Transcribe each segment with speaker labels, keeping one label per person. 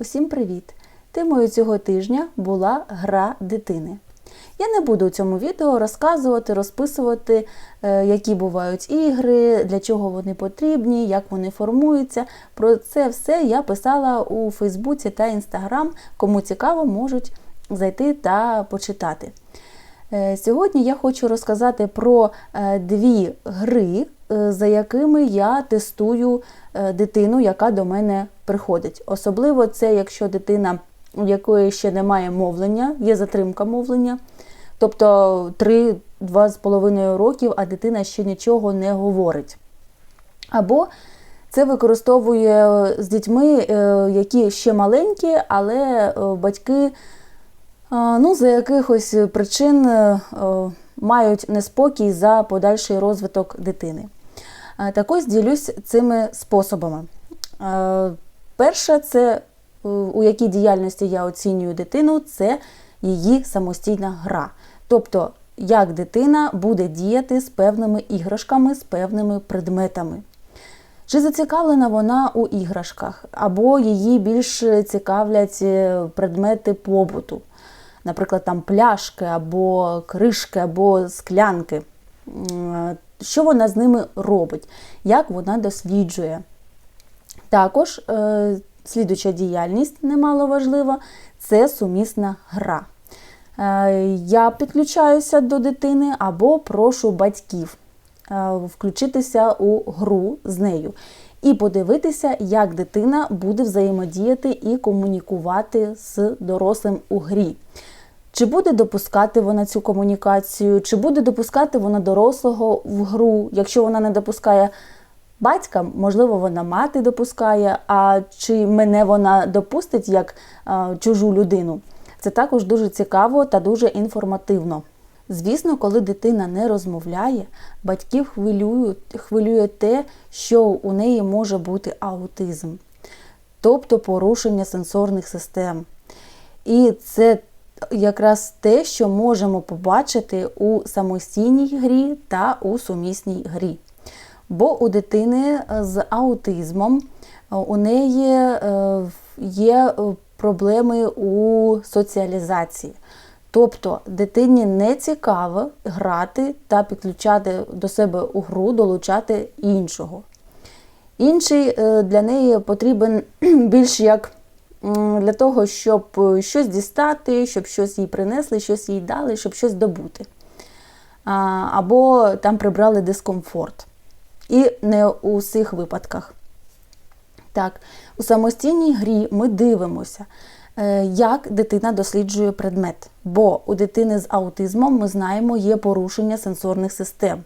Speaker 1: Усім привіт! Темою цього тижня була гра дитини. Я не буду у цьому відео розказувати, розписувати, е, які бувають ігри, для чого вони потрібні, як вони формуються. Про це все я писала у Фейсбуці та Інстаграм. Кому цікаво, можуть зайти та почитати. Е, Сьогодні я хочу розказати про е, дві гри, за якими я тестую е, дитину, яка до мене приходить. Особливо це, якщо дитина, у якої ще немає мовлення, є затримка мовлення, тобто 3-2,5 років, а дитина ще нічого не говорить. Або це використовує з дітьми, е, які ще маленькі, але е, батьки ну, за якихось причин е, е, мають неспокій за подальший розвиток дитини. Е, Так ось ділюсь цими способами. Е, Перше, це е, у якій діяльності я оцінюю дитину, це її самостійна гра. Тобто, як дитина буде діяти з певними іграшками, з певними предметами. Чи зацікавлена вона у іграшках, або її більш цікавлять предмети побуту, наприклад, там пляшки, або кришки, або склянки. Що вона з ними робить, як вона досліджує. Також е, слідуча діяльність немало важлива це сумісна гра. Е, я підключаюся до дитини або прошу батьків е, включитися у гру з нею і подивитися, як дитина буде взаємодіяти і комунікувати з дорослим у грі. Чи буде допускати вона цю комунікацію, чи буде допускати вона дорослого в гру, якщо вона не допускає батька, можливо, вона мати допускає, а чи мене вона допустить як а, чужу людину. Це також дуже цікаво та дуже інформативно. Звісно, коли дитина не розмовляє, батьків хвилюють, хвилює те, що у неї може бути аутизм, тобто порушення сенсорних систем. І це якраз те, що можемо побачити у самостійній грі та у сумісній грі. Бо у дитини з аутизмом е, у неї е, є е, проблеми у соціалізації. Тобто дитині не цікаво грати та підключати до себе у гру, долучати іншого. Інший е, для неї потрібен більш як для того, щоб е, щось дістати, щоб щось їй принесли, щось їй дали, щоб щось добути. Або там прибрали дискомфорт. І не у всіх випадках. Так, у самостійній грі ми дивимося, е, як дитина досліджує предмет. Бо у дитини з аутизмом ми знаємо, є порушення сенсорних систем.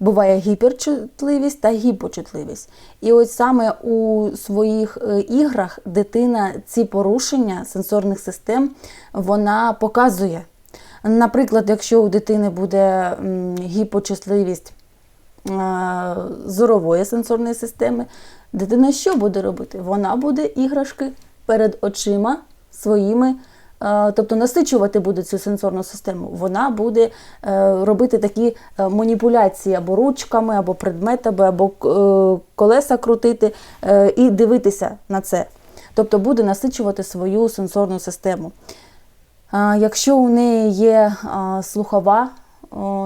Speaker 1: Буває гіперчутливість та гіпочутливість. І ось саме у своїх е, іграх дитина ці порушення сенсорних систем вона показує. Наприклад, якщо у дитини буде гіпочутливість е, зорової сенсорної системи, дитина що буде робити? Вона буде іграшки перед очима своїми, тобто насичувати буде цю сенсорну систему. Вона буде е, робити такі е, маніпуляції або ручками, або предметами, або е, колеса крутити е, і дивитися на це. Тобто буде насичувати свою сенсорну систему. Якщо у неї є слухова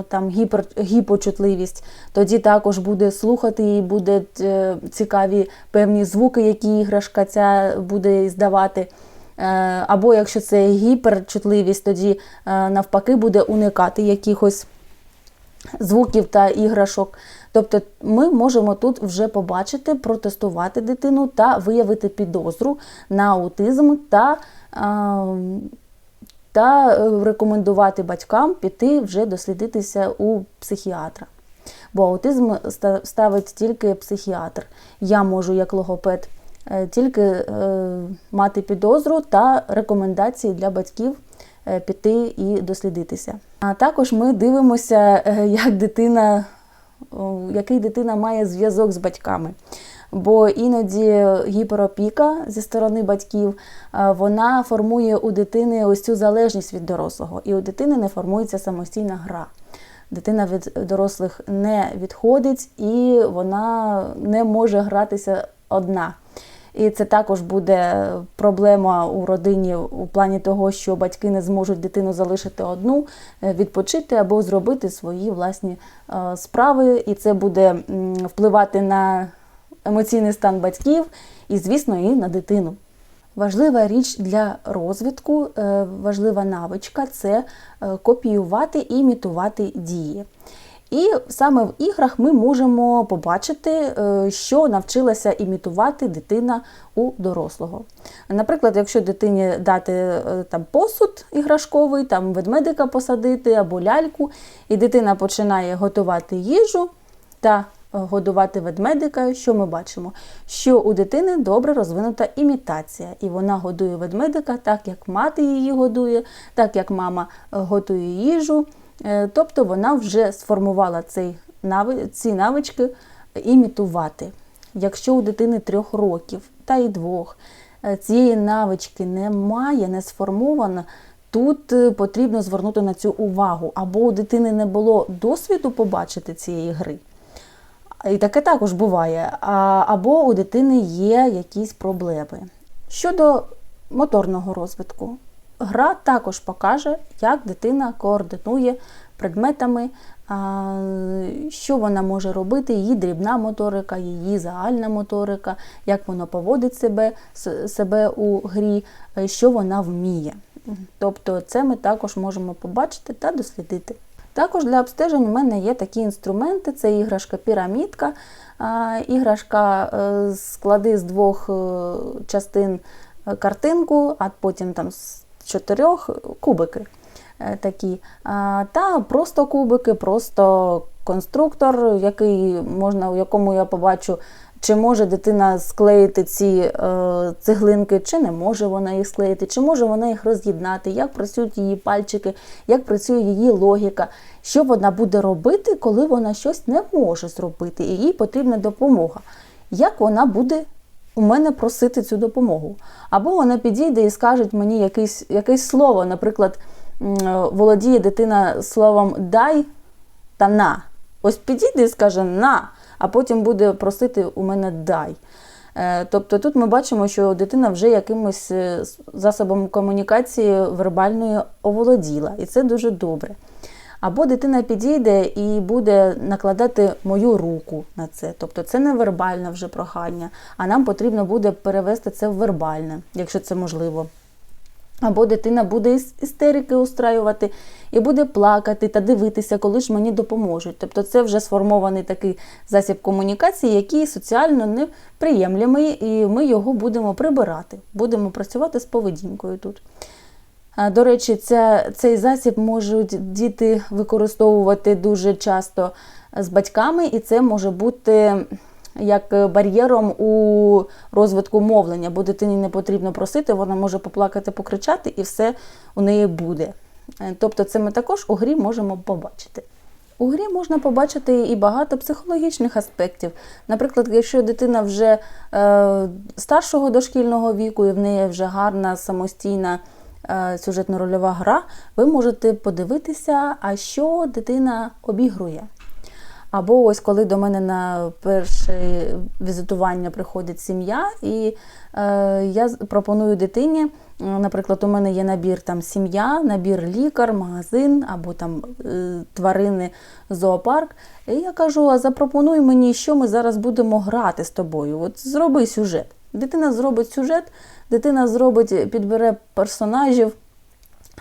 Speaker 1: там, гіпер, гіпочутливість, тоді також буде слухати і будуть е, цікаві певні звуки, які іграшка ця буде здавати. Е, Або якщо це гіперчутливість, тоді е, навпаки буде уникати якихось звуків та іграшок. Тобто ми можемо тут вже побачити, протестувати дитину та виявити підозру на аутизм та, а, та е, рекомендувати батькам піти вже дослідитися у психіатра. Бо аутизм ставить тільки психіатр. Я можу, як логопед, е, тільки е, мати підозру та рекомендації для батьків е, піти і дослідитися. А також ми дивимося, е, як дитина, який дитина має зв'язок з батьками. Бо іноді гіперопіка зі сторони батьків е, вона формує у дитини ось цю залежність від дорослого, і у дитини не формується самостійна гра. Дитина від дорослих не відходить і вона не може гратися одна. І це також буде проблема у родині у плані того, що батьки не зможуть дитину залишити одну, е, відпочити або зробити свої власні е, справи, і це буде впливати на емоційний стан батьків і, звісно, і на дитину. Важлива річ для розвитку, е, важлива навичка це копіювати і імітувати дії. І саме в іграх ми можемо побачити, е, що навчилася імітувати дитина у дорослого. Наприклад, якщо дитині дати е, там посуд іграшковий, там ведмедика посадити або ляльку, і дитина починає готувати їжу та е, годувати ведмедика, що ми бачимо? Що у дитини добре розвинута імітація, і вона годує ведмедика так, як мати її годує, так як мама готує їжу. Е, Тобто вона вже сформувала цей ці навички імітувати. Якщо у дитини трьох років та й двох е, цієї навички немає, не сформована, тут е, потрібно звернути на цю увагу. Або у дитини не було досвіду побачити цієї гри. І таке також буває. Або у дитини є якісь проблеми. Щодо моторного розвитку, гра також покаже, як дитина координує предметами, що вона може робити, її дрібна моторика, її загальна моторика, як вона поводить себе, себе у грі, е, що вона вміє. Тобто це ми також можемо побачити та дослідити. Також для обстежень у мене є такі інструменти: це іграшка пірамідка, іграшка е, склади з двох е, частин картинку, а потім там чотирьох кубики е, такі. Та просто кубики, просто конструктор, який можна, у якому я побачу. Чи може дитина склеїти ці е, цеглинки, чи не може вона їх склеїти, чи може вона їх роз'єднати, як працюють її пальчики, як працює її логіка, що вона буде робити, коли вона щось не може зробити, і їй потрібна допомога. Як вона буде у мене просити цю допомогу? Або вона підійде і скаже мені якесь, якесь слово, наприклад, е, володіє дитина словом дай та на. Ось підійде і скаже на, а потім буде просити у мене дай. Е, Тобто тут ми бачимо, що дитина вже якимось е, засобом комунікації вербальної оволоділа, і це дуже добре. Або дитина підійде і буде накладати мою руку на це. Тобто це не вербальне вже прохання, а нам потрібно буде перевести це в вербальне, якщо це можливо. Або дитина буде іс- істерики устраювати і буде плакати та дивитися, коли ж мені допоможуть. Тобто це вже сформований такий засіб комунікації, який соціально неприємлемий, і ми його будемо прибирати, будемо працювати з поведінкою тут. До речі, ця, цей засіб можуть діти використовувати дуже часто з батьками, і це може бути як бар'єром у розвитку мовлення, бо дитині не потрібно просити, вона може поплакати, покричати, і все у неї буде. Е, Тобто, це ми також у грі можемо побачити. У грі можна побачити і багато психологічних аспектів. Наприклад, якщо дитина вже е, старшого дошкільного віку і в неї вже гарна самостійна сюжетно-рольова гра, ви можете подивитися, а що дитина обігрує. Або ось коли до мене на перше візитування приходить сім'я, і е, я пропоную дитині, е, наприклад, у мене є набір там сім'я, набір лікар, магазин або там е, тварини, зоопарк. І я кажу: а запропонуй мені, що ми зараз будемо грати з тобою. От зроби сюжет. Дитина зробить сюжет, дитина зробить, підбере персонажів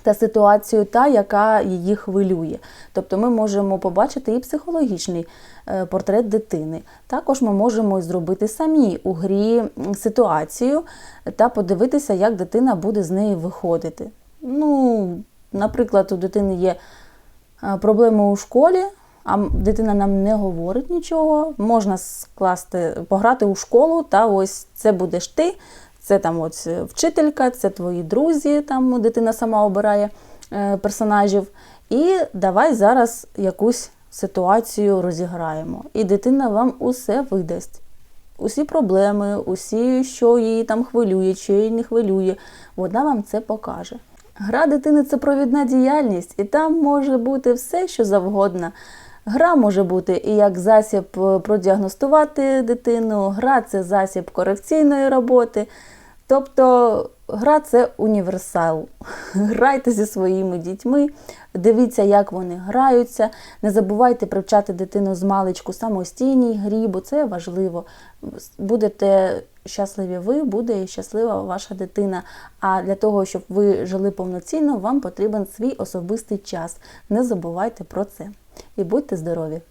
Speaker 1: та ситуацію, та, яка її хвилює. Тобто ми можемо побачити і психологічний е, портрет дитини. Також ми можемо зробити самі у грі ситуацію та подивитися, як дитина буде з неї виходити. Ну, наприклад, у дитини є е, проблеми у школі, а дитина нам не говорить нічого. Можна скласти, пограти у школу, та ось це будеш ти, це там ось е, вчителька, це твої друзі, там дитина сама обирає е, персонажів. І давай зараз якусь ситуацію розіграємо. І дитина вам усе видасть. Усі проблеми, усі, що її там хвилює, що її не хвилює, вона вам це покаже. Гра дитини це провідна діяльність, і там може бути все, що завгодно. Гра може бути і як засіб е, продіагностувати дитину, гра це засіб корекційної роботи. Тобто гра це універсал. Грайте зі своїми дітьми, дивіться, як вони граються. Не забувайте привчати дитину з маличку самостійній грі, бо це важливо. Будете щасливі ви, буде щаслива ваша дитина. А для того, щоб ви жили повноцінно, вам потрібен свій особистий час. Не забувайте про це. І будьте здорові!